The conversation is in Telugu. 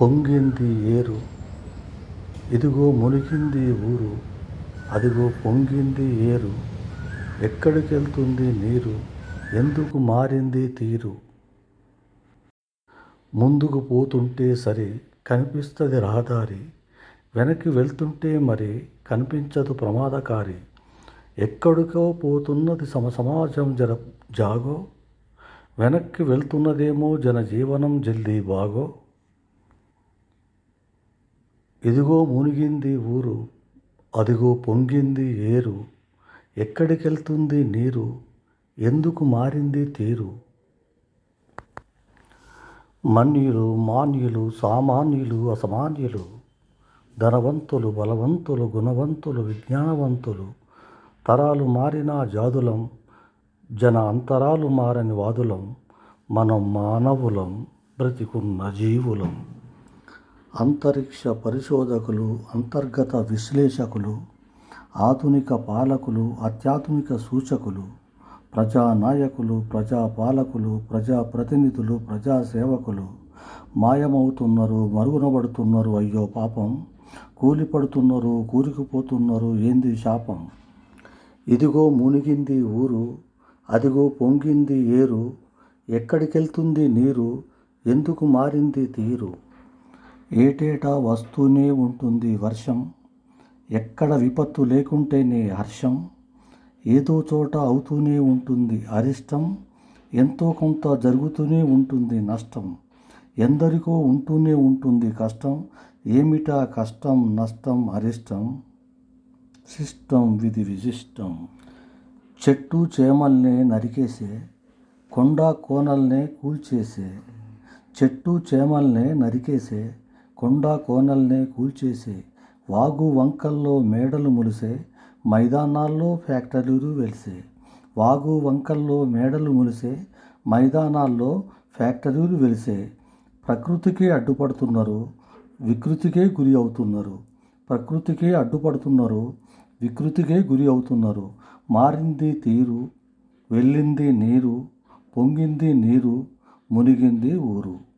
పొంగింది ఏరు. ఇదిగో మునిగింది ఊరు. అదిగో పొంగింది ఏరు. ఎక్కడికెళ్తుంది నీరు? ఎందుకు మారింది తీరు? ముందుకు పోతుంటే సరే కనిపిస్తుంది రహదారి. వెనక్కి వెళ్తుంటే మరి కనిపించదు ప్రమాదకారి. ఎక్కడికో పోతున్నది సమ సమాజం జర జాగో. వెనక్కి వెళ్తున్నదేమో జన జీవనం జల్దీ బాగో. ఇదిగో మునిగింది ఊరు అదిగో పొంగింది ఏరు ఎక్కడికెళ్తుంది నీరు ఎందుకు మారింది తీరు? మన్యులు మాన్యులు సామాన్యులు అసామాన్యులు ధనవంతులు బలవంతులు గుణవంతులు విజ్ఞానవంతులు తరాలు మారిన జాదులం జన అంతరాలు మారని వాదులం మనం మానవులం బ్రతికున్న జీవులం. అంతరిక్ష పరిశోధకులు అంతర్గత విశ్లేషకులు ఆధునిక పాలకులు అత్యాధునిక సూచకులు ప్రజానాయకులు ప్రజాపాలకులు ప్రజాప్రతినిధులు ప్రజాసేవకులు మాయమవుతున్నారు మరుగునబడుతున్నారు. అయ్యో పాపం. కూలిపడుతున్నారు కూరుకుపోతున్నారు. ఏంది శాపం? ఇదిగో మునిగింది ఊరు అదిగో పొంగింది ఏరు ఎక్కడికెళ్తుంది నీరు ఎందుకు మారింది తీరు? ఏటేటా వస్తూనే ఉంటుంది వర్షం? ఎక్కడ విపత్తు లేకుంటేనే హర్షం? ఏదో చోట అవుతూనే ఉంటుంది అరిష్టం? ఎంతో కొంత జరుగుతూనే ఉంటుంది నష్టం? ఎందరికో ఉంటూనే ఉంటుంది కష్టం? ఏమిటా కష్టం నష్టం అరిష్టం? శిష్టం విధి విశిష్టం. చెట్టు చేమల్నే నరికేసే కొండ కోనల్నే కూల్చేసే చెట్టు చేమల్నే నరికేసే కొండ కోనల్నే కూల్చేసే వాగు వంకల్లో మేడలు ములిసే మైదానాల్లో ఫ్యాక్టరీలు వెలిసే వాగు వంకల్లో మేడలు ములిసే మైదానాల్లో ఫ్యాక్టరీలు వెలిసే ప్రకృతికే అడ్డుపడుతున్నారు వికృతికే గురి అవుతున్నారు ప్రకృతికే అడ్డుపడుతున్నారు వికృతికే గురి అవుతున్నారు. మారింది తీరు వెళ్ళింది నీరు పొంగింది నీరు మునిగింది ఊరు.